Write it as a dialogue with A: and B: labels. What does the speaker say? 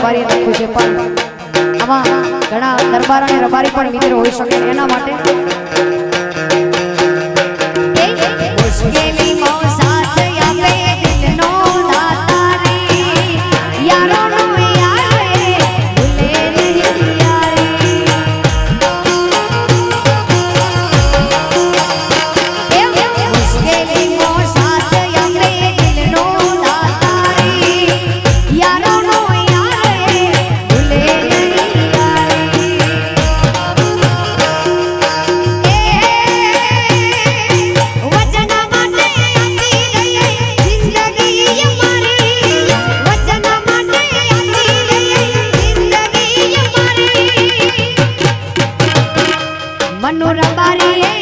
A: રબારી નાખ્યું છે પણ આમાં ઘણા દરબાર અને રબારી પણ મિત્રો હોઈ શકે એના માટે ಮನೋರ ಬಾರಿಯೇ